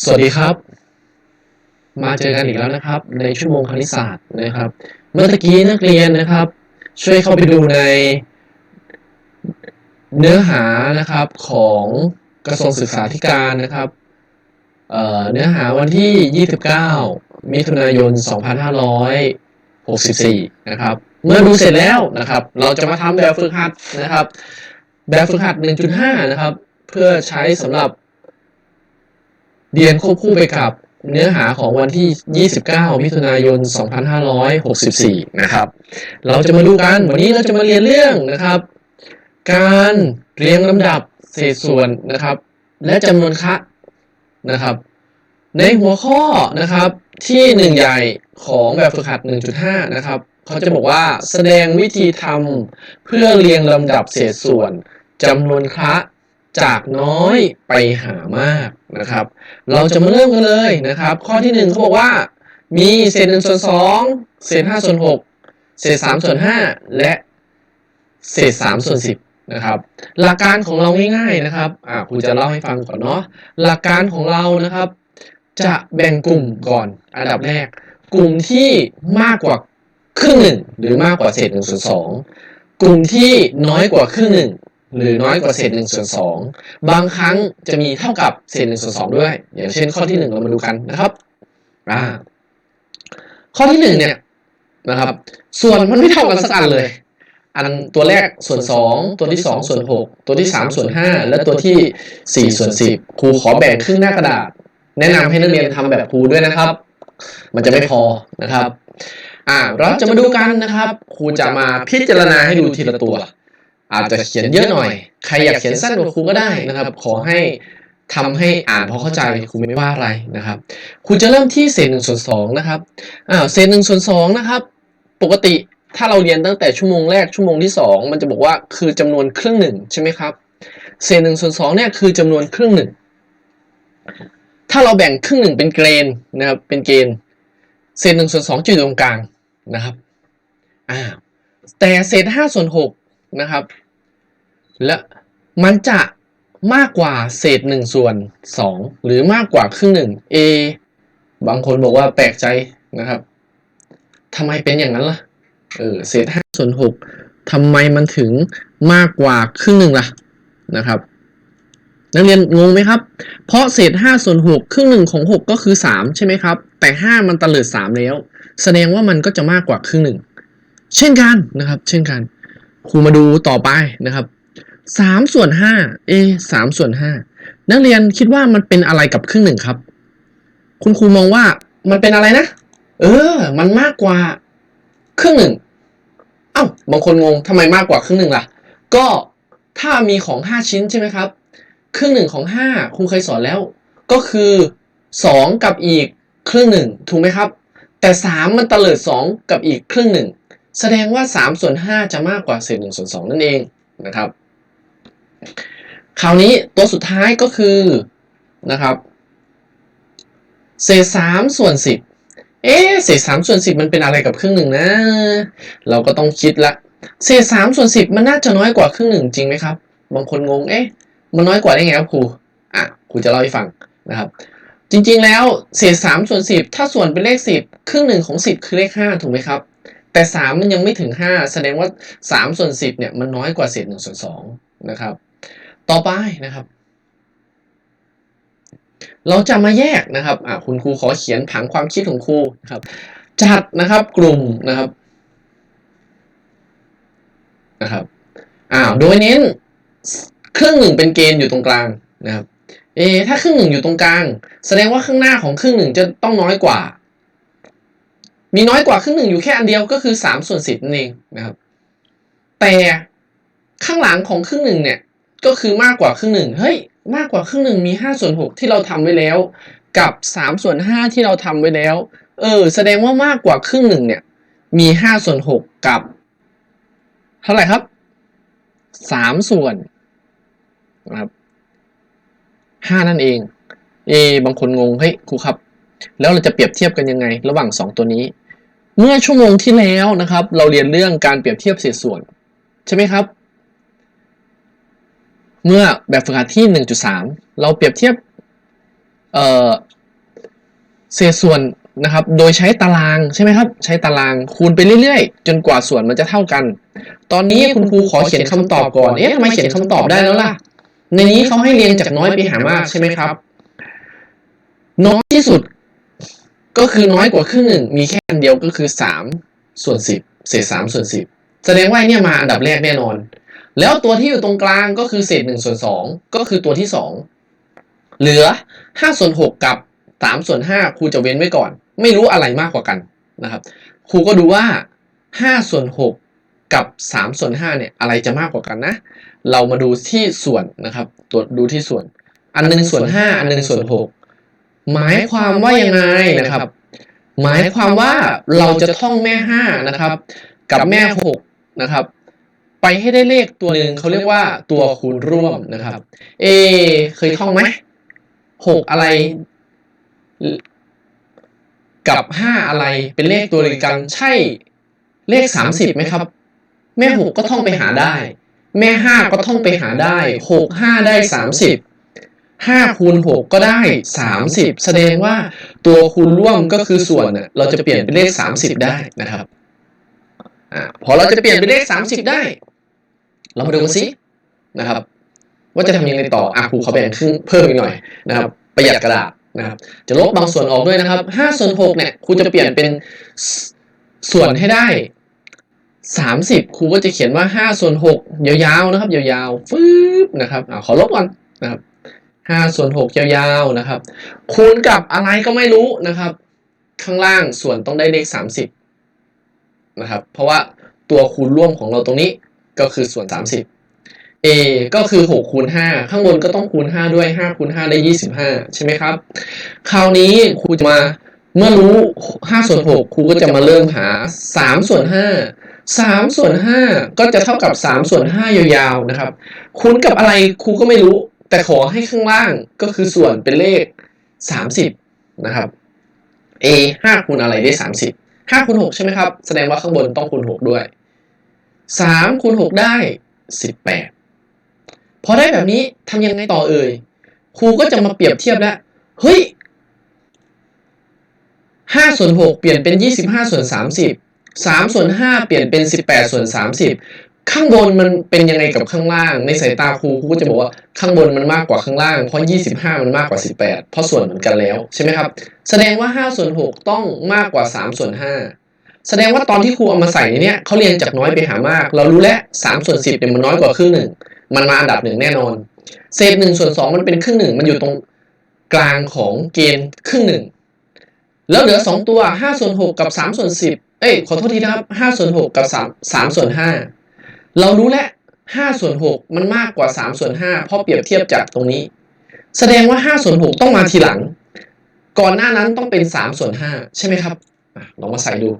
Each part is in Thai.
สวัสดีครับ มาเจอกันอีกแล้วนะครับ ในชั่วโมงคณิตศาสตร์นะครับ เมื่อตะกี้นักเรียนนะครับ ช่วยเข้าไปดูใน เนื้อหานะครับของกระทรวงศึกษาธิการนะครับเเนื้อหาวันที่ 29 มิถุนายน 2564 นะครับ เมื่อดูเสร็จแล้วนะครับ เราจะมาทำแบบฝึกหัดนะครับ แบบฝึกหัด 1.5 นะครับ เพื่อใช้สำหรับ เรียนควบคู่ไปกับเนื้อหาของวันที่ 29 มิถุนายน 2564 นะครับ เราจะมาดูกัน วันนี้เราจะมาเรียนเรื่องนะครับ การเรียงลำดับเศษส่วนนะครับ และจำนวนคะนะครับ ในหัวข้อนะครับที่หนึ่งใหญ่ของแบบฝึกหัด 1.5 นะครับ เขาจะบอกว่าแสดงวิธีทำเพื่อเรียงลำดับเศษส่วนจำนวนคะจากน้อยไปหามาก นะครับ เราจะมาเริ่มกันเลยนะครับ ข้อที่หนึ่งเขาบอกว่า มีเศษหนึ่งส่วนสองเศษห้าส่วนหกเศษสามส่วนห้าและเศษสามส่วนสิบนะครับ หลักการของเราง่ายๆนะครับอ่าครูจะเล่าให้ฟังก่อนเนาะหลักการของเรานะครับ จะแบ่งกลุ่มก่อนอันดับแรก กลุ่มที่มากกว่าครึ่งหนึ่งหรือมากกว่าเศษหนึ่งส่วนสองกลุ่มที่น้อยกว่าครึ่งหนึ่ง หรือน้อยกว่าเศษหนึ่งส่วนสองบางครั้งจะมีเท่ากับเศษหนึ่งส่วนสองด้วยอย่างเช่นข้อที่หนึ่งเรามาดูกันนะครับอ่าข้อที่หนึ่งเนี่ยนะครับ ส่วนมันไม่เท่ากันสักอันเลย อันตัวแรกส่วนสองตัวที่สองส่วนหกตัวที่สามส่วนห้าและตัวที่สี่ส่วนสิบครูขอแบ่งครึ่งหน้ากระดาษ แนะนำให้นักเรียนทำแบบครูด้วยนะครับ มันจะไม่พอนะครับ อ่าเราจะมาดูกันนะครับ ครูจะมาพิจารณาให้ดูทีละตัว อาจจะเขียนเยอะหน่อย ใครอยากเขียนสั้นกว่าครูก็ได้นะครับ ขอให้ทำให้อ่านพอเข้าใจครูไม่ว่าอะไรนะครับครูจะเริ่มที่เศษหนึ่งส่วนสองนะครับอ่าเศษหนึ่งส่วนสองนะครับ ปกติถ้าเราเรียนตั้งแต่ชั่วโมงแรกชั่วโมงที่สองมันจะบอกว่าคือจำนวนครึ่งหนึ่งใช่ไหมครับเศษหนึ่งส่วนสองเนี่ยคือจำนวนครึ่งหนึ่งถ้าเราแบ่งครึ่งหนึ่งเป็นเกรนนะครับเป็นเกณฑ์เศษหนึ่งส่วนสองอยู่ตรงกลางนะครับอ่าแต่เศษห้าส่วนหกนะครับ และมันจะมากกว่าเศษหนึ่งส่วนสองหรือมากกว่าครึ่งหนึ่ง a บางคนบอกว่าแปลกใจนะครับทำไมเป็นอย่างนั้นล่ะเออเศษห้าส่วนหกทำไมมันถึงมากกว่าครึ่งหนึ่งล่ะนะครับ นักเรียนงงไหมครับ เพราะเศษ5ส่วน6ครึ่งหนึ่งของ 6 ก็คือ 3 ใช่ไหมครับ แต่ 5 มันตะเลิด3แล้ว แสดงว่ามันก็จะมากกว่าครึ่งหนึ่งเช่นกันนะครับ เช่นกันครูมาดูต่อไปนะครับ 3ส่วน5เอ3ส่วน5นักเรียนคิดว่ามันเป็นอะไรกับครึ่งหนึ่งครับ คุณครูมองว่ามันเป็นอะไรนะ เออ มันมากกว่าครึ่งหนึ่งเอ้าบางคนงงทำไมมากกว่าครึ่งหนึ่งล่ะ ก็ถ้ามีของ5ชิ้นใช่ไหมครับ ครึ่งหนึ่งของห้าครูเคยสอนแล้ว ก็คือสองกับอีกครึ่งหนึ่งถูกไหมครับ แต่สามมันตเลิดสองกับอีกครึ่งหนึ่งแสดงว่าสามส่วนห้าจะมากกว่าเศษหนึ่งส่วนสองนั่นเองนะครับ คราวนี้ตัวสุดท้ายก็คือนะครับเศษสามส่วนสิบเอ๊เศษสามส่วนสิบมันเป็นอะไรกับครึ่งหนึ่งนะ เราก็ต้องคิดละ เศษสามส่วนสิบมันน่าจะน้อยกว่าครึ่งหนึ่งจริงไหมครับ บางคนงง เอ๊ะ มันน้อยกว่าได้ไงครับครู อะ ครูจะเล่าให้ฟังนะครับ จริงๆ แล้วเศษสามส่วนสิบถ้าส่วนเป็นเลขสิบครึ่งหนึ่งของสิบคือเลขห้าถูกไหมครับ แต่สามมันยังไม่ถึงห้าแสดงว่าสามส่วนสิบเนี่ยมันน้อยกว่าเศษหนึ่งส่วนสองนะครับ ต่อไปนะครับ เราจะมาแยกนะครับคุณครูขอเขียนผังความคิดของครูนะครับ จัดนะครับกลุ่มนะครับนะครับอ้าวโดยเน้นครึ่งหนึ่งเป็นเกณฑ์อยู่ตรงกลางนะครับ เอ ถ้าครึ่งหนึ่งอยู่ตรงกลาง แสดงว่าข้างหน้าของครึ่งหนึ่งจะต้องน้อยกว่า มีน้อยกว่าครึ่งหนึ่งอยู่แค่อันเดียวก็คือสามส่วนสิบนั่นเองนะครับ แต่ข้างหลังของครึ่งหนึ่งเนี่ย ก็คือมากกว่าครึ่งหนึ่งเฮ้ยมากกว่าครึ่งหนึ่งมีห้าส่วนหกที่เราทำไว้แล้ว กับสามส่วนห้าที่เราทำไว้แล้ว เออ แสดงว่ามากกว่าครึ่งหนึ่งเนี่ย มีห้าส่วนหกกับ เท่าไหร่ครับสามส่วนนะครับห้านั่นเอง เอบางคนงงเฮ้ยครูครับ แล้วเราจะเปรียบเทียบกันยังไง ระหว่างสองตัวนี้ เมื่อชั่วโมงที่แล้วนะครับ เราเรียนเรื่องการเปรียบเทียบเศษส่วน ใช่ไหมครับ เมื่อแบบฝึกหัดที่ 1.3 เราเปรียบเทียบเอ่อเศษส่วนนะครับ โดยใช้ตารางใช่ไหมครับ ใช้ตารางคูณไปเรื่อยๆ จนกว่าส่วนมันจะเท่ากัน ตอนนี้คุณครูขอเขียนคำตอบก่อน เอ๊ะทำไมเขียนคำตอบได้แล้วล่ะ ในนี้เขาให้เรียงจากน้อยไปหามากใช่ไหมครับ น้อยที่สุดก็คือน้อยกว่าครึ่งหนึ่ง มีแค่อันเดียวก็คือสามส่วนสิบเศษสามส่วนสิบแสดงว่าไอ้เนี่ยมาอันดับแรกแน่นอน แล้วตัวที่อยู่ตรงกลางก็คือเศษหนึ่งส่วนสองก็คือตัวที่สองเหลือห้าส่วนหกกับสามส่วนห้าครูจะเว้นไว้ก่อน ไม่รู้อะไรมากกว่ากันนะครับครูก็ดูว่าห้าส่วนหกกับสามส่วนห้าเนี่ยอะไรจะมากกว่ากันนะ เรามาดูที่ส่วนนะครับตัวจดูที่ส่วน อันหนึ่งส่วนห้าอันหนึ่งส่วนหกหมายความว่ายังไงนะครับ หมายความว่าเราจะท่องแม่ห้านะครับ กับแม่หกนะครับ ไปให้ได้เลขตัวหนึ่งเขาเรียกว่าตัวคูณร่วมนะครับ เอ เคยท่องไหมหกอะไร กับห้าอะไรเป็นเลขตัวเดียวกันใช่เลขสามสิบไหมครับ แม่หกก็ท่องไปหาได้ แม่ห้าก็ท่องไปหาได้หกห้าได้สามสิบห้าคูณหกก็ได้สามสิบแสดงว่าตัวคูณร่วมก็คือส่วนน่ะเราจะเปลี่ยนเป็นเลขสามสิบได้นะครับอ่าพอเราจะเปลี่ยนเป็นเลขสามสิบได้ เรามาดูกันสินะครับ ว่าจะทำยังไงต่ออะครูเขาแบ่งครึ่งเพิ่มอีกหน่อยนะครับ ประหยัดกระดาษนะครับ จะลบบางส่วนออกด้วยนะครับห้าส่วนหกเนี่ยครูจะเปลี่ยนเป็นส่วนให้ได้สามสิบครูก็จะเขียนว่าห้าส่วนหกยาวๆนะครับ ยาวๆฟึบนะครับอขอลบก่อนนะครับห้าส่วนหกยาวๆนะครับ คูณกับอะไรก็ไม่รู้นะครับ ข้างล่างส่วนต้องได้เลขสามสิบนะครับ เพราะว่าตัวคูณร่วมของเราตรงนี้ ก็คือส่วนสามสิบ a ก็คือ 6 คูณ 5 ข้างบนก็ต้องคูณ 5 ด้วย 5 คูณ 5 ได้ 25 ใช่ไหมครับ คราวนี้ครูจะมาเมื่อรู้ 5 ส่วน 6 ครูก็จะมาเริ่มหา 3 ส่วน 5 3 ส่วน 5 ก็จะเท่ากับ 3 ส่วน 5 ยาวๆ นะครับ คูณกับอะไรครูก็ไม่รู้ แต่ขอให้ข้างล่างก็คือส่วนเป็นเลข 30 นะครับ a 5คูณอะไรได้ 30 5คูณ6ใช่ไหมครับ แสดงว่าข้างบนต้องคูณ 6 ด้วย 3คูณ6ได้ 18 พอได้แบบนี้ทำยังไงต่อเอ่ย ครูก็จะมาเปรียบเทียบแล้ว เฮ้ยห้าส่วนหกเปลี่ยนเป็นยี่สิบห้าส่วนสามสิบสามส่วนห้าเปลี่ยนเป็นสิบแปดส่วนสามสิบข้างบนมันเป็นยังไงกับข้างล่าง ในสายตาครูครูก็จะบอกว่าข้างบนมันมากกว่าข้างล่าง เพราะยี่สิบห้ามันมากกว่าสิบแปดเพราะส่วนเหมือนกันแล้วใช่ไหมครับ แสดงว่าห้าส่วนหกต้องมากกว่าสามส่วนห้า แสดงว่าตอนที่ครูเอามาใส่ในเนี้ยเขาเรียงจากน้อยไปหามาก เรารู้แล้วสามส่วนสิบเนี่ยมันน้อยกว่าครึ่งหนึ่งมันมาอันดับหนึ่งแน่นอน เศษหนึ่งส่วนสองมันเป็นครึ่งหนึ่งมันอยู่ตรงกลางของเกณฑ์ครึ่งหนึ่งแล้วเหลือสองตัวห้าส่วนหกกับสามส่วนสิบเอ้ยขอโทษทีนะครับห้าส่วนหกกับสามสามส่วนห้าเรารู้แล้วห้าส่วนหกมันมากกว่าสามส่วนห้าเพราะเปรียบเทียบจากตรงนี้ แสดงว่าห้าส่วนหกต้องมาทีหลัง ก่อนหน้านั้นต้องเป็นสามส่วนห้าใช่ไหมครับลองมาใส่ดู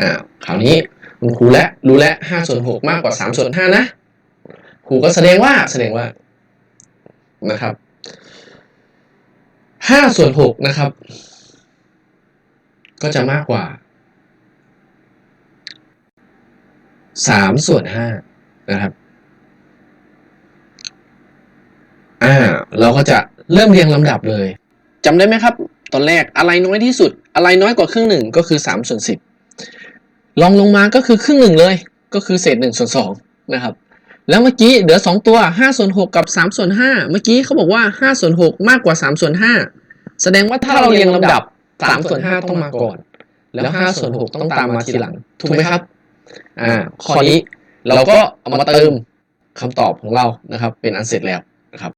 อ่าคราวนี้คุณครูและรู้แล้วห้าส่วนหกมากกว่าสามส่วนห้านะครูก็แสดงว่าแสดงว่านะครับห้าส่วนหกนะครับ ก็จะมากกว่าสามส่วนห้านะครับอ่าเราก็จะเริ่มเรียงลำดับเลยจำได้ไหมครับ ตอนแรกอะไรน้อยที่สุด อะไรน้อยกว่าครึ่งหนึ่งก็คือสามส่วนสิบ ลองลงมาก็คือครึ่งหนึ่งเลย ก็คือเศษหนึ่งส่วนสองนะครับ แล้วเมื่อกี้เหลือสองตัวห้าส่วนหกกับสามส่วนห้าเมื่อกี้เขาบอกว่าห้าส่วนหกมากกว่าสามส่วนห้าแสดงว่าถ้าเราเรียงลำดับสามส่วนห้าต้องมาก่อน แล้วห้าส่วนหกต้องตามมาทีหลัง ถูกไหมครับ อ่า ข้อนี้เราก็เอามาเติมคำตอบของเรานะครับ เป็นอันเสร็จแล้วนะครับ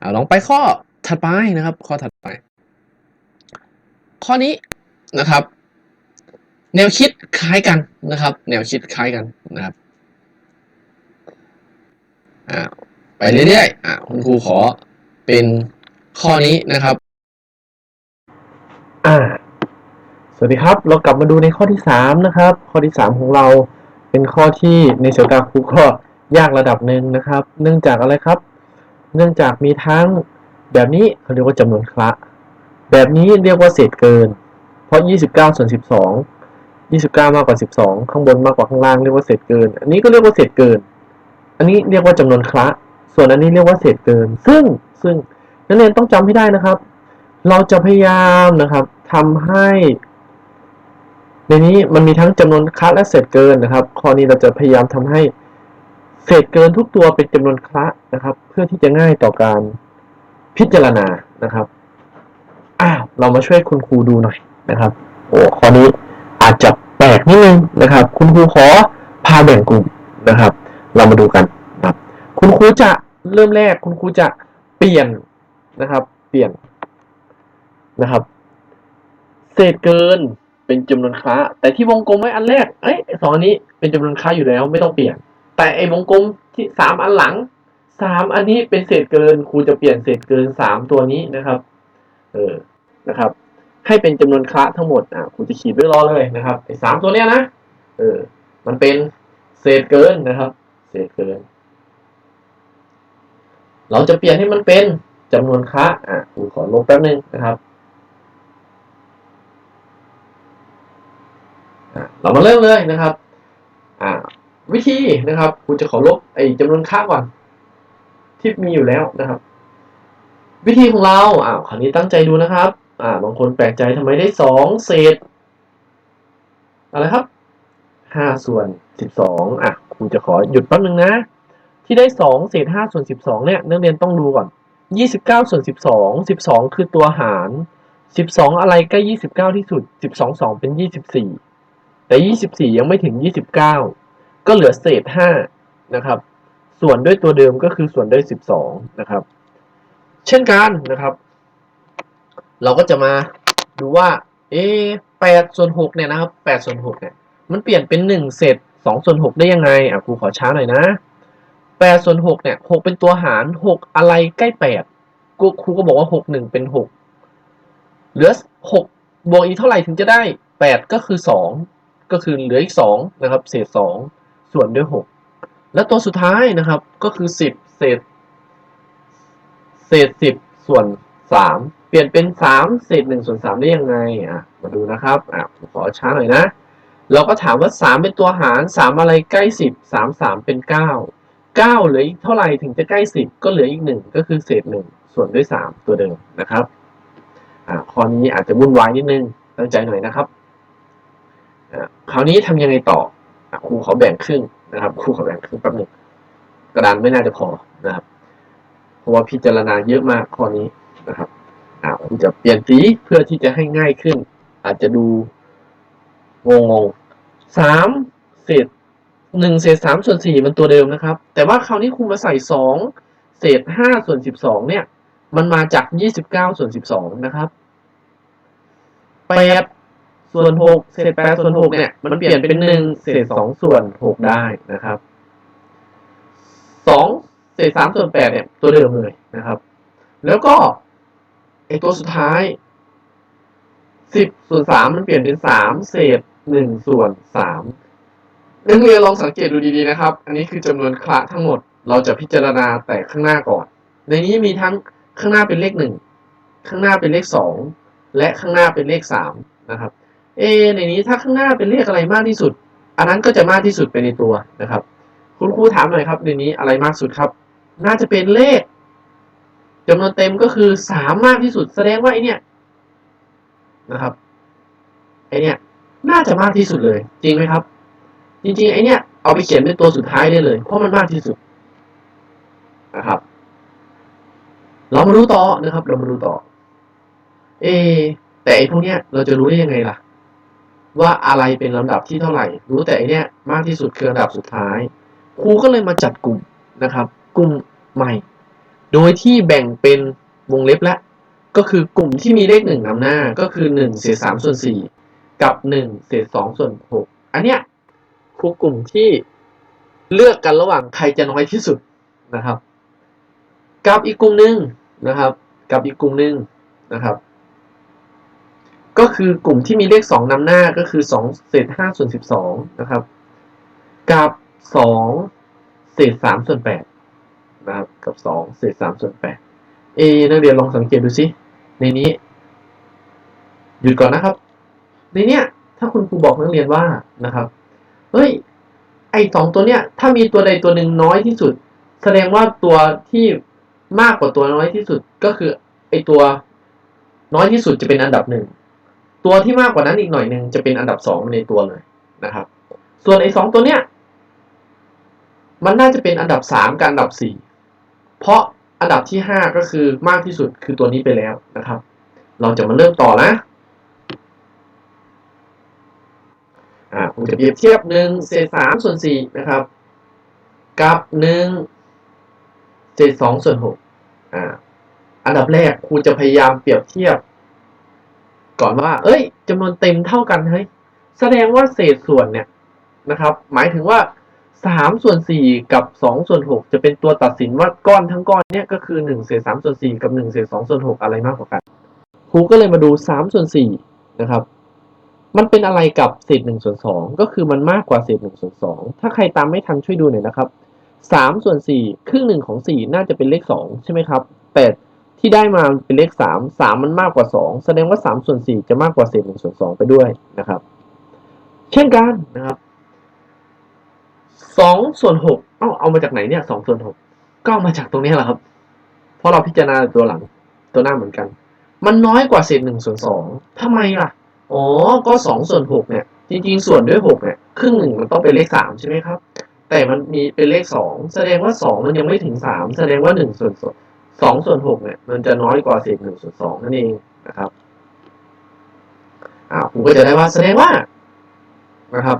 อ่าลองไปข้อถัดไปนะครับ ข้อถัดไป ข้อนี้นะครับ แนวคิดคล้ายกันนะครับ แนวคิดคล้ายกันนะครับอ่าไปเรื่อยๆอ่าคุณครูขอเป็นข้อนี้นะครับอ่าสวัสดีครับ เรากลับมาดูในข้อที่สามนะครับ ข้อที่สามของเราเป็นข้อที่ในสายตาครูก็ยากระดับหนึ่งนะครับ เนื่องจากอะไรครับ เนื่องจากมีทั้งแบบนี้เขาเรียกว่าจำนวนคละ แบบนี้เรียกว่าเศษเกิน เพราะ 29ส่วน12 29 มากกว่า 12 ข้างบนมากกว่าข้างล่างเรียกว่าเศษเกิน อันนี้ก็เรียกว่าเศษเกิน อันนี้เรียกว่าจำนวนคละ ส่วนอันนี้เรียกว่าเศษเกิน ซึ่งซึ่งนักเรียนต้องจำให้ได้นะครับ เราจะพยายามนะครับทำให้ ในนี้มันมีทั้งจำนวนคละและเศษเกินนะครับ ข้อนี้เราจะพยายามทำให้เศษเกินทุกตัวเป็นจำนวนคละนะครับ เพื่อที่จะง่ายต่อการพิจารณานะครับ อ้าว เรามาช่วยคุณครูดูหน่อยนะครับ โอ้ ข้อนี้ อาจจะแปลกนิดนึงนะครับ คุณครูขอพาแบ่งกลุ่มนะครับ เรามาดูกันนะครับ คุณครูจะเริ่มแรกคุณครูจะเปลี่ยนนะครับ เปลี่ยนนะครับ เศษเกินเป็นจำนวนคละแต่ที่วงกลมไว้อันแรกเอ้ยสองอันนี้เป็นจำนวนคละอยู่แล้วไม่ต้องเปลี่ยน แต่ไอ้วงกลมที่สามอันหลังสามอันนี้เป็นเศษเกินครูจะเปลี่ยนเศษเกินสามตัวนี้นะครับ เออนะครับ ให้เป็นจำนวนคละทั้งหมดอะครูจะขีดไว้รอเลยนะครับไอ้สามตัวเนี้ยนะเออมันเป็นเศษเกินนะครับ เศษเกิน เราจะเปลี่ยนให้มันเป็นจำนวนคละอะครูขอลบแป๊บนึงนะครับอะเรามาเริ่มเลยนะครับอ่าวิธีนะครับครูจะขอลบไอ้จำนวนค่าก่อน ที่มีอยู่แล้วนะครับ วิธีของเราอ่าคราวนี้ตั้งใจดูนะครับ อ่าบางคนแปลกใจทำไมได้สองเศษอะไรครับห้าส่วนสิบสองอะครูจะขอหยุดแป๊บนึงนะ ที่ได้สองเศษห้าส่วนสิบสองเนี่ยนักเรียนต้องดูก่อนยี่สิบเก้าส่วนสิบสองสิบสองคือตัวหารสิบสองอะไรใกล้ยี่สิบเก้าที่สุดสิบสองสองเป็นยี่สิบสี่แต่24ยังไม่ถึง29ก็เหลือเศษ5นะครับ ส่วนด้วยตัวเดิมก็คือส่วนด้วย12นะครับ เช่นกันนะครับ เราก็จะมาดูว่า เอ๊ะ8ส่วน6เนี่ยนะครับ8ส่วน6เนี่ย มันเปลี่ยนเป็น1เศษ2ส่วน6ได้ยังไง อะครูขอช้าหน่อยนะ8ส่วน6เนี่ย6เป็นตัวหาร6อะไรใกล้8กูครูก็บอกว่า6 1เป็น6เหลือ6บวกอีกเท่าไหร่ถึงจะได้8ก็คือ2ก็คือเหลืออีกสองนะครับ เศษสองส่วนด้วยหกแล้วตัวสุดท้ายนะครับก็คือสิบเศษ เศษสิบส่วน สามเปลี่ยนเป็นสามเศษหนึ่งส่วนสามได้ยังไงอะมาดูนะครับอะขอช้าหน่อยนะ เราก็ถามว่าสามเป็นตัวหารสามอะไรใกล้สิบสามสามเป็นเก้าเก้าเหลืออีกเท่าไหร่ถึงจะใกล้สิบก็เหลืออีกหนึ่งก็คือเศษหนึ่งส่วนด้วยสามตัวเดิมนะครับอ่าข้อนี้อาจจะวุ่นวายนิดนึงตั้งใจหน่อยนะครับอะคราวนี้ทำยังไงต่ออครูขอแบ่งครึ่งนะครับครูขอแบ่งครึ่งแป๊บหนึงกระดานไม่น่าจะพอนะครับเพราะว่าพิจารณาเยอะมากข้อนี้ นะครับอ่าจะเปลี่ยนสีเพื่อที่จะให้ง่ายขึ้น อาจจะดูงงงๆสามเศษหนึ่งเศษสามส่วนสี่มันตัวเดิมนะครับ แต่ว่าคราวนี้ครูมาใส่สองเศษห้าส่วนสิบสองเนี่ย มันมาจากยี่สิบเก้าส่วนสิบสองนะครับแปดส่วนหกเศษแปดส่วนหกเนี่ย มันเปลี่ยนเป็นหนึ่งเศษสองส่วนหกได้นะครับสองเศษสามส่วนแปดเนี่ยตัวเดิมเลยนะครับ แล้วก็ ไอตัวสุดท้ายสิบส่วนสามมันเปลี่ยนเป็นสามเศษหนึ่งส่วนสามนักเรียนลองสังเกตดูดีๆนะครับ อันนี้คือจำนวนคละทั้งหมด เราจะพิจารณาแต่ข้างหน้าก่อน ในนี้มีทั้งข้างหน้าเป็นเลขหนึ่งข้างหน้าเป็นเลขสองและข้างหน้าเป็นเลขสามนะครับ เอ ในนี้ถ้าข้างหน้าเป็นเลขอะไรมากที่สุด อันนั้นก็จะมากที่สุดไปในตัวนะครับ คุณครูถามหน่อยครับในนี้อะไรมากสุดครับ น่าจะเป็นเลข จำนวนเต็มก็คือสามมากที่สุด แสดงว่าไอเนี่ยนะครับไอเนี่ยน่าจะมากที่สุดเลย จริงไหมครับ จริงๆไอเนี่ยเอาไปเขียนเป็นตัวสุดท้ายได้เลย เพราะมันมากที่สุดนะครับ เรามาดูต่อนะครับ เรามาดูต่อ เอ แต่ไอพวกเนี้ยเราจะรู้ได้ยังไงล่ะ ว่าอะไรเป็นลำดับที่เท่าไหร่ รู้แต่ไอเนี้ยมากที่สุดคือลำดับสุดท้ายครูก็เลยมาจัดกลุ่มนะครับ กลุ่มใหม่ โดยที่แบ่งเป็นวงเล็บละ ก็คือกลุ่มที่มีเลขหนึ่งนำหน้าก็คือหนึ่งเศษสามส่วนสี่กับหนึ่งเศษสองส่วนหกอันเนี้ยคือกลุ่มที่เลือกกันระหว่างใครจะน้อยที่สุดนะครับ กับอีกกลุ่มหนึ่งนะครับ กับอีกกลุ่มหนึ่งนะครับ ก็คือกลุ่มที่มีเลขสองนำหน้าก็คือสองเศษห้าส่วนสิบสองนะครับ กับสองเศษสามส่วนแปด นะครับ กับสองเศษสามส่วนแปดเอนักเรียนลองสังเกตดูสิ ในนี้ หยุดก่อนนะครับ ในเนี้ย ถ้าคุณครูบอกนักเรียนว่านะครับ เฮ้ย ไอสองตัวเนี้ย ถ้ามีตัวใดตัวหนึ่งน้อยที่สุด แสดงว่าตัวที่มากกว่าตัวน้อยที่สุดก็คือไอตัวน้อยที่สุดจะเป็นอันดับหนึ่ง ตัวที่มากกว่านั้นอีกหน่อยหนึ่งจะเป็นอันดับสองในตัวเลยนะครับ ส่วนไอสองตัวเนี้ย มันน่าจะเป็นอันดับสามกับอันดับสี่ เพราะอันดับที่ห้าก็คือมากที่สุดคือตัวนี้ไปแล้วนะครับ เราจะมาเริ่มต่อนะอ่าผมจะเปรียบเทียบหนึ่งเศษสามส่วนสี่นะครับ กับหนึ่งเศษสองส่วนหกอ่าอันดับแรกครูจะพยายามเปรียบเทียบ ก่อนว่า เอ้ยจำนวนเต็มเท่ากันเฮ้ยแสดงว่าเศษส่วนเนี่ยนะครับ หมายถึงว่า สามส่วนสี่กับสองส่วนหกจะเป็นตัวตัดสินว่าก้อนทั้งก้อนเนี่ยก็คือหนึ่งเศษสามส่วนสี่กับหนึ่งเศษสองส่วนหกอะไรมากกว่ากันครูก็เลยมาดูสามส่วนสี่นะครับ มันเป็นอะไรกับเศษหนึ่งส่วนสองก็คือมันมากกว่าเศษหนึ่งส่วนสองถ้าใครตามไม่ทันช่วยดูหน่อยนะครับสามส่วนสี่ครึ่งหนึ่งของสี่น่าจะเป็นเลขสองใช่ไหมครับแต่ที่ได้มาเป็นเลขสามสามมันมากกว่าสองแสดงว่าสามส่วนสี่จะมากกว่าเศษหนึ่งส่วนสองไปด้วยนะครับ เช่นกันนะครับ สองส่วนหกเอ้าเอามาจากไหนเนี่ยสองส่วนหกก็เอามาจากตรงนี้แหละครับ เพราะเราพิจารณาตัวหลังตัวหน้าเหมือนกัน มันน้อยกว่าเศษหนึ่งส่วนสองทำไมล่ะ อ๋อ ก็สองส่วนหกเนี่ย จริงๆ ส่วนด้วยหกเนี่ยครึ่งหนึ่งมันต้องเป็นเลขสามใช่ไหมครับ แต่มันมีเป็นเลขสองแสดงว่าสองมันยังไม่ถึงสามแสดงว่าหนึ่งส่วนสองสองส่วนหกเนี่ย มันจะน้อยกว่าเศษหนึ่งส่วนสองนั่นเองนะครับอ่าผมก็จะได้ว่าแสดงว่านะครับ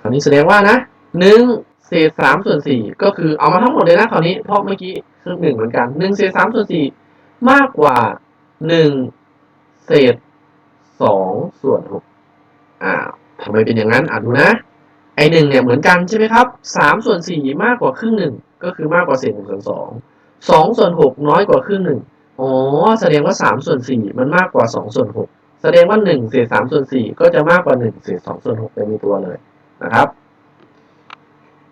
คราวนี้แสดงว่านะหนึ่งเศษสามส่วนสี่ก็คือเอามาทั้งหมดเลยนะคราวนี้เพราะเมื่อกี้คือหนึ่งเหมือนกันหนึ่งเศษสามส่วนสี่มากกว่าหนึ่งเศษสองส่วนหกอ่าทำไมเป็นอย่างนั้นอ่าดูนะไอหนึ่งเนี่ยเหมือนกันใช่ไหมครับสามส่วนสี่มากกว่าครึ่งหนึ่งก็คือมากกว่าเศษหนึ่งส่วนสองสองส่วนหกน้อยกว่าครึ่งหนึ่งอ๋อแสดงว่าสามส่วนสี่มันมากกว่าสองส่วนหกแสดงว่าหนึ่งเศษสามส่วนสี่ก็จะมากกว่าหนึ่งเศษสองส่วนหกไปในตัวเลย นะครับ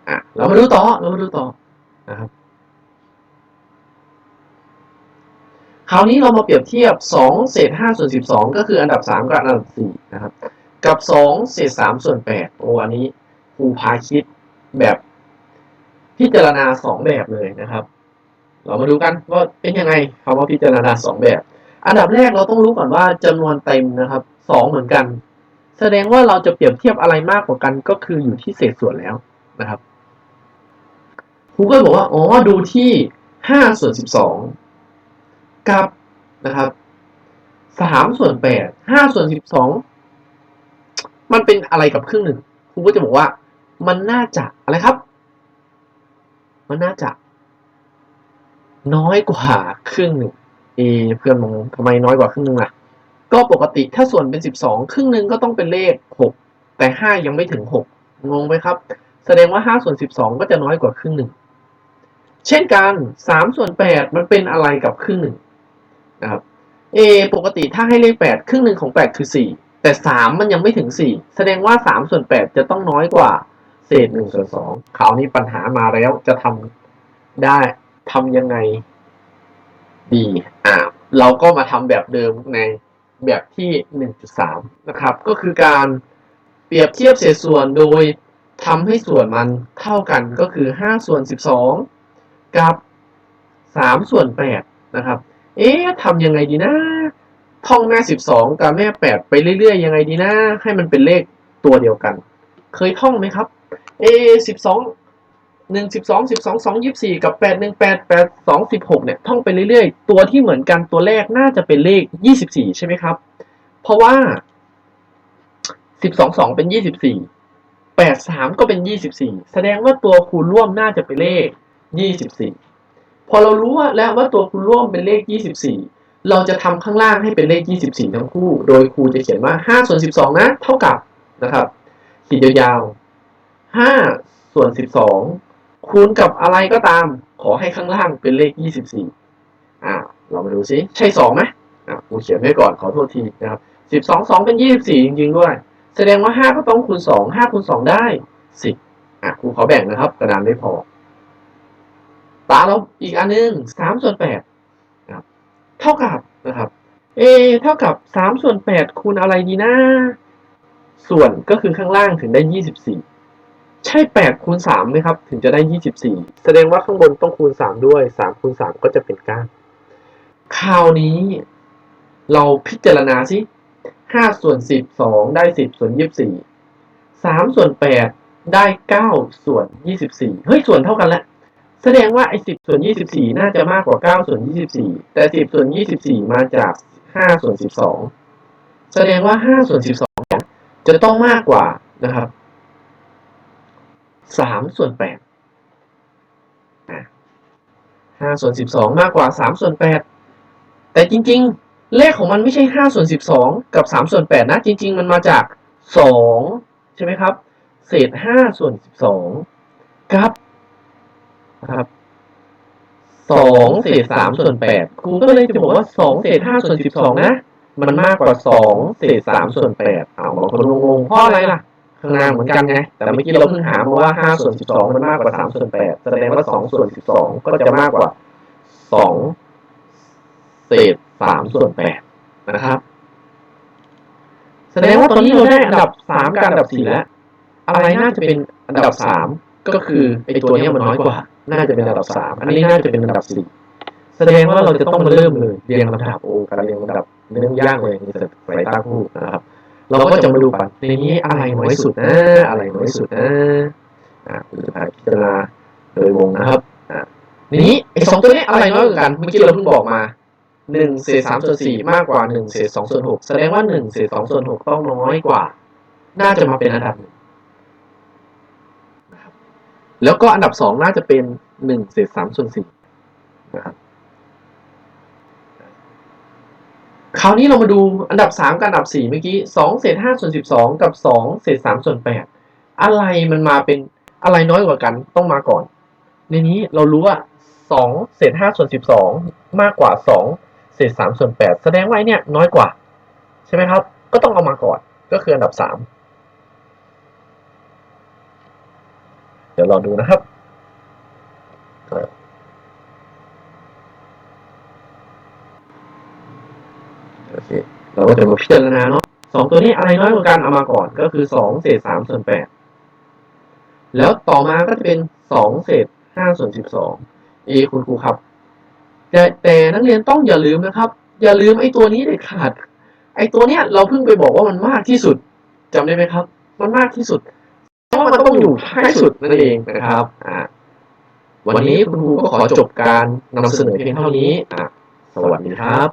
อะเรามาดูต่อเรามาดูต่อนะครับคราวนี้เรามาเปรียบเทียบ 2 เศษ5ส่วน 12 ก็คืออันดับ 3 กับอันดับ 4 นะครับ กับ 2 เศษ3ส่วน 8 โอ้อันนี้ครูพาคิดแบบพิจารณา 2 แบบเลยนะครับ เรามาดูกันว่าเป็นยังไงคำว่าพิจารณา 2 แบบ อันดับแรกเราต้องรู้ก่อนว่าจำนวนเต็มนะครับ 2 เหมือนกัน แสดงว่าเราจะเปรียบเทียบอะไรมากกว่ากันก็คืออยู่ที่เศษส่วนแล้วนะครับครูก็บอกว่า อ๋อ ดูที่ 5 ส่วน 12 กับนะครับสามส่วนแปดห้าส่วนสิบสองมันเป็นอะไรกับครึ่งหนึ่งครูก็จะบอกว่า มันน่าจะอะไรครับ มันน่าจะ น้อยกว่าครึ่งหนึ่งเอเพื่อนมองทำไมน้อยกว่าครึ่งหนึ่งล่ะ ก็ปกติถ้าส่วนเป็นสิบสองครึ่งหนึ่งก็ต้องเป็นเลขหกแต่ห้ายังไม่ถึงหกงงไหมครับ แสดงว่าห้าส่วนสิบสองก็จะน้อยกว่าครึ่งหนึ่ง เช่นกันสามส่วนแปดมันเป็นอะไรกับครึ่งหนึ่งนะครับ A ปกติถ้าให้เลข 8 ครึ่งหนึ่งของ 8 คือ 4 แต่ 3 มันยังไม่ถึง 4 แสดงว่า 3 ส่วน 8 จะต้องน้อยกว่าเศษ1ส่วน2คราวนี้ปัญหามาแล้วจะทำได้ทำยังไงดี อ่า เราก็มาทำแบบเดิมใน แบบที่ 1.3 นะครับ ก็คือการเปรียบเทียบเศษส่วนโดยทำให้ส่วนมันเท่ากันก็คือ 5 ส่วน 12 กับ 3 ส่วน 8 นะครับ เอ๊ะทำยังไงดีนะ ท่องแม่สิบสองกับแม่แปดไปเรื่อยๆ ยังไงดีนะ ให้มันเป็นเลขตัวเดียวกัน เคยท่องไหมครับ เอสิบสอง หนึ่งสิบสองสิบสองสองยี่สี่กับแปดหนึ่งแปดแปดสองสิบหกเนี่ยท่องไปเรื่อยๆ ตัวที่เหมือนกันตัวแรกน่าจะเป็นเลขยี่สิบสี่ใช่ไหมครับ เพราะว่าสิบสองสองเป็นยี่สิบสี่แปดสามก็เป็นยี่สิบสี่แสดงว่าตัวคูณร่วมน่าจะเป็นเลขยี่สิบสี่พอเรารู้ว่าแล้วว่าตัวคูณร่วมเป็นเลข24เราจะทำข้างล่างให้เป็นเลข24ทั้งคู่ โดยครูจะเขียนว่า5ส่วน12นะ เท่ากับนะครับขีดยาวๆ5ส่วน12 คูณกับอะไรก็ตาม ขอให้ข้างล่างเป็นเลข 24 อ่า เรามาดูซิ ใช่ 2ไหมอ่าครูเขียนไว้ก่อน ขอโทษทีนะครับ 12 2 เป็น 24 จริงๆด้วย แสดงว่า 5 ก็ต้องคูณ 2 5คูณ 2 ได้ 10 อะครูขอแบ่งนะครับ กระดานไม่พอ ตาเราอีกอันหนึงสามส่วนแปดนะครับ เท่ากับนะครับเอเท่ากับสามส่วนแปดคูณอะไรดีนะ ส่วนก็คือข้างล่างถึงได้ยี่สิบสี่ ใช่แปดคูณสามไหมครับ ถึงจะได้ยี่สิบสี่แสดงว่าข้างบนต้องคูณสามด้วยสามคูณสามก็จะเป็นเก้าคราวนี้ เราพิจารณาสิห้าส่วนสิบสองได้สิบส่วนยี่สิบสี่สามส่วนแปดได้เก้าส่วนยี่สิบสี่เฮ้ย ส่วนเท่ากันแล้วแสดงว่าไอ้สิบส่วนยี่สิบสี่น่าจะมากกว่าเก้าส่วนยี่สิบสี่แต่สิบส่วนยี่สิบสี่มาจากห้าส่วนสิบสองแสดงว่าห้าส่วนสิบสองจะต้องมากกว่านะครับ สามส่วนแปดห้าส่วนสิบสองมากกว่าสามส่วนแปดแต่จริง ๆ เลขของมันไม่ใช่ห้าส่วนสิบสองกับสามส่วนแปดนะ จริง ๆ มันมาจากสองใช่ไหมครับ เศษห้าส่วนสิบสองครับนะครับสองเศษสามส่วนแปดครูก็เลยจะบอกว่าสองเศษห้าส่วนสิบสองนะ มันมากกว่าสองเศษสามส่วนแปดเอาบางคนงงๆเพราะอะไรล่ะ ข้างล่างเหมือนกันไงแต่เมื่อกี้เราเพิ่งหามาว่าห้าส่วนสิบสองมันมากกว่าสามส่วนแปดแสดงว่าสองส่วนสิบสองก็จะมากกว่าสองเศษสามส่วนแปดนะครับแสดงว่าตอนนี้เราได้อันดับสามกับอันดับสี่แล้ว อะไรน่าจะเป็นอันดับสามก็คือไอตัวนี้มันน้อยกว่า น่าจะเป็นอันดับสามอันนี้น่าจะเป็นอันดับสี่แสดงว่าเราจะต้องมาเริ่มเลยเรียงลำดับโอ้การเรียงลำดับเรื่องยากเลยในสายตาคู่นะครับ เราก็จะมาดูกันในนี้อะไรน้อยสุดนะอะไรน้อยสุดนะอ่าคุณจะพาพิจารณาโดยวงนะครับอ่านี้ไอสองตัวนี้อะไรน้อยกว่ากัน เมื่อกี้เราเพิ่งบอกมาหนึ่งเศษสามส่วนสี่มากกว่าหนึ่งเศษสองส่วนหกแสดงว่าหนึ่งเศษสองส่วนหกต้องน้อยกว่า น่าจะมาเป็นอันดับหนึ่งแล้วก็อันดับสองน่าจะเป็นหนึ่งเศษสามส่วนสี่นะครับ คราวนี้เรามาดูอันดับสามกับอันดับสี่เมื่อกี้สองเศษห้าส่วนสิบสองกับสองเศษสามส่วนแปดอะไรมันมาเป็นอะไรน้อยกว่ากันต้องมาก่อน ในนี้เรารู้ว่าสองเศษห้าส่วนสิบสองมากกว่าสองเศษสามส่วนแปดแสดงว่าไอเนี่ยน้อยกว่า ใช่ไหมครับ ก็ต้องเอามาก่อนก็คืออันดับสามเดี๋ยวรองดูนะครับเอ่อโอ เคเราก็จะมาพิจารณาเนาะสองตัวนี้อะไรน้อยกว่ากันเอามาก่อนก็คือสองเศษสามส่วนแปดแล้วต่อมาก็จะเป็นสองเศษห้าส่วนสิบสองเอคุณครูครับ แต่แต่นักเรียนต้องอย่าลืมนะครับ อย่าลืมไอ้ตัวนี้เด็ดขาด ไอ้ตัวเนี้ยเราเพิ่งไปบอกว่ามันมากที่สุดจำได้ไหมครับ มันมากที่สุดเพราะมันต้องอยู่ท้ายสุดนั่นเองนะครับอ่าวันนี้คุณครูก็ขอจบการนำเสนอเพียงเท่านี้อะสวัสดีครับ